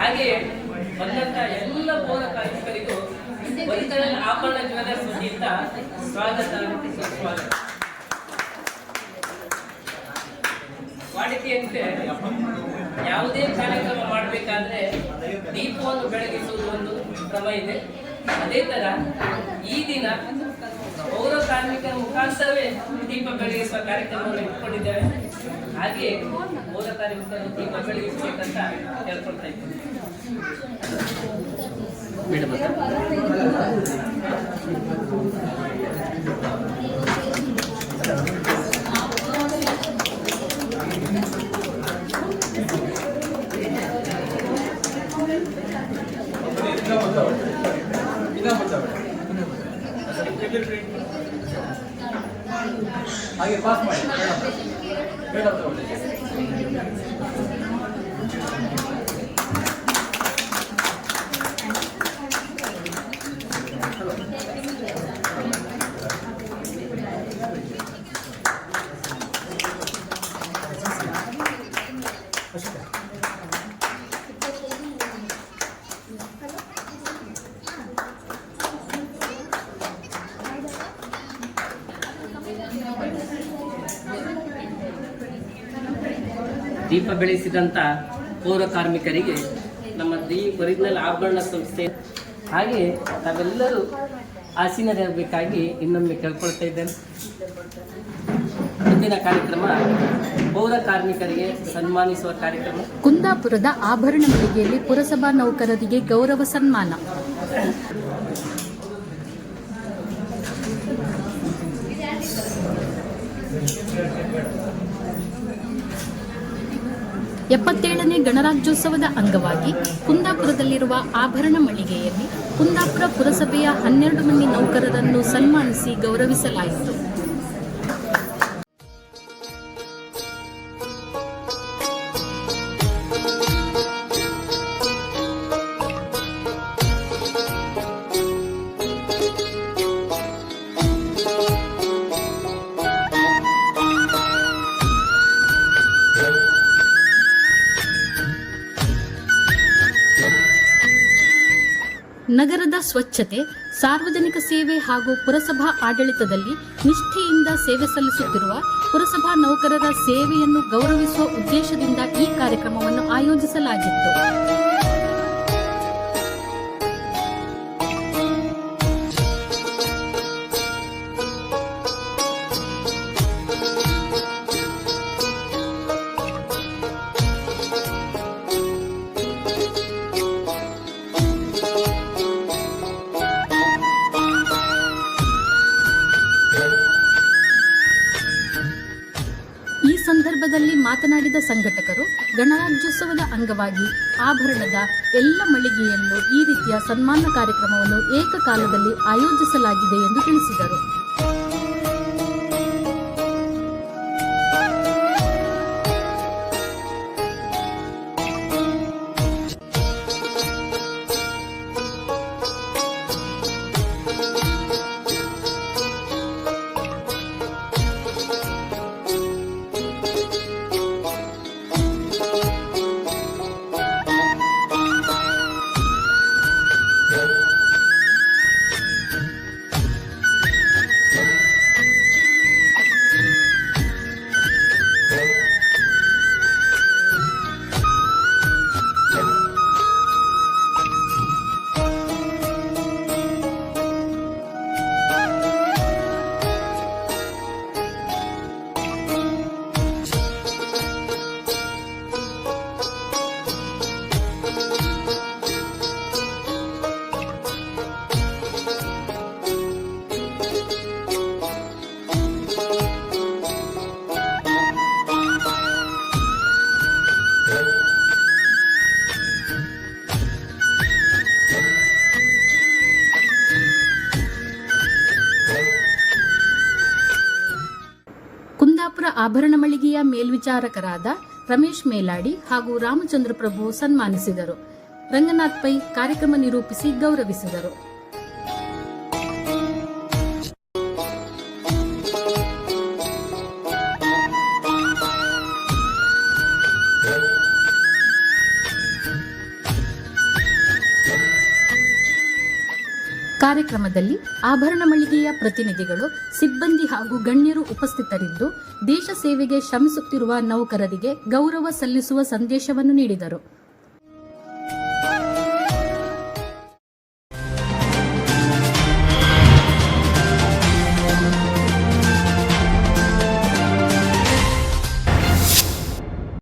ಹಾಗೆ ಬಂದಂತ ಎಲ್ಲ ಪೌರ ಕಾರ್ಮಿಕರಿಗೂ ಆಭರಣ ಜ್ಯುವೆಲ್ಲರ್ಸ್ ವತಿಯಿಂದ ಸ್ವಾಗತ. ಸುಸ್ವಾಗತ. ವಾಡಿಕೆಯಂತೆ ಯಾವುದೇ ಕಾರ್ಯಕ್ರಮ ಮಾಡಬೇಕಾದ್ರೆ ದೀಪವನ್ನು ಬೆಳಗಿಸುವುದು ಒಂದು ಕ್ರಮ ಇದೆ. ಅದೇ ತರ ಈ ದಿನ ಪೌರ ಕಾರ್ಮಿಕರ ಮುಖಾಂತರವೇ ದೀಪ ಬೆಳಗಿಸುವ ಕಾರ್ಯಕ್ರಮವನ್ನು ಇಟ್ಕೊಂಡಿದ್ದೇವೆ. ಹಾಗೆ ಪೌರ ಕಾರ್ಮಿಕರು ದೀಪ ಬೆಳಗಿಸಬೇಕಂತ ಕೇಳ್ಕೊಳ್ತಾ ಇದ್ದೇವೆ ಮೇಡಮ್ ಹಾಗೆ ಪಾಸ್ ಮಾಡಿ. Bedava. ದೀಪ ಬೆಳೆಸಿದಂಥ ಪೌರ ಕಾರ್ಮಿಕರಿಗೆ ನಮ್ಮ ದಿ ಒರಿಜಿನಲ್ ಆಭರಣ ಸಂಸ್ಥೆ. ಹಾಗೆ ತಾವೆಲ್ಲರೂ ಆಸೀನರಾಗಬೇಕಾಗಿ ಇನ್ನೊಮ್ಮೆ ಕೇಳ್ಕೊಳ್ತಾ ಇದ್ದೇನೆ. ಮುಂದಿನ ಕಾರ್ಯಕ್ರಮ ಪೌರ ಕಾರ್ಮಿಕರಿಗೆ ಸನ್ಮಾನಿಸುವ ಕಾರ್ಯಕ್ರಮ. ಕುಂದಾಪುರದ ಆಭರಣ ಮಳಿಗೆಯಲ್ಲಿ ಪುರಸಭಾ ನೌಕರರಿಗೆ ಗೌರವ ಸನ್ಮಾನ. ಎಪ್ಪತ್ತೇಳನೇ ಗಣರಾಜ್ಯೋತ್ಸವದ ಅಂಗವಾಗಿ ಕುಂದಾಪುರದಲ್ಲಿರುವ ಆಭರಣ ಮಳಿಗೆಯಲ್ಲಿ ಕುಂದಾಪುರ ಪುರಸಭೆಯ ಹನ್ನೆರಡು ಮಂದಿ ನೌಕರರನ್ನು ಸನ್ಮಾನಿಸಿ ಗೌರವಿಸಲಾಯಿತು. ನಗರದ ಸ್ವಚ್ಛತೆ, ಸಾರ್ವಜನಿಕ ಸೇವೆ ಹಾಗೂ ಪುರಸಭಾ ಆಡಳಿತದಲ್ಲಿ ನಿಷ್ಠೆಯಿಂದ ಸೇವೆ ಸಲ್ಲಿಸುತ್ತಿರುವ ಪುರಸಭಾ ನೌಕರರ ಸೇವೆಯನ್ನು ಗೌರವಿಸುವ ಉದ್ದೇಶದಿಂದ ಈ ಕಾರ್ಯಕ್ರಮವನ್ನು ಆಯೋಜಿಸಲಾಗಿತ್ತು. ಸಂದರ್ಭದಲ್ಲಿ ಮಾತನಾಡಿದ ಸಂಘಟಕರು, ಗಣರಾಜ್ಯೋತ್ಸವದ ಅಂಗವಾಗಿ ಆಭರಣದ ಎಲ್ಲ ಮಳಿಗೆಯಲ್ಲೂ ಈ ರೀತಿಯ ಸನ್ಮಾನ ಕಾರ್ಯಕ್ರಮವನ್ನು ಏಕಕಾಲದಲ್ಲಿ ಆಯೋಜಿಸಲಾಗಿದೆ ಎಂದು ತಿಳಿಸಿದರು. ಆಭರಣ ಮಳಿಗೆಯ ಮೇಲ್ವಿಚಾರಕರಾದ ರಮೇಶ್ ಮೇಲಾಡಿ ಹಾಗೂ ರಾಮಚಂದ್ರ ಪ್ರಭು ಸನ್ಮಾನಿಸಿದರು. ರಂಗನಾಥ್ ಪೈ ಕಾರ್ಯಕ್ರಮ ನಿರೂಪಿಸಿ ಗೌರವಿಸಿದರು. ಕಾರ್ಯಕ್ರಮದಲ್ಲಿ ಆಭರಣ ಮಳಿಗೆಯ ಪ್ರತಿನಿಧಿಗಳು, ಸಿಬ್ಬಂದಿ ಹಾಗೂ ಗಣ್ಯರು ಉಪಸ್ಥಿತರಿದ್ದು, ದೇಶ ಸೇವೆಗೆ ಶ್ರಮಿಸುತ್ತಿರುವ ನೌಕರರಿಗೆ ಗೌರವ ಸಲ್ಲಿಸುವ ಸಂದೇಶವನ್ನು ನೀಡಿದರು.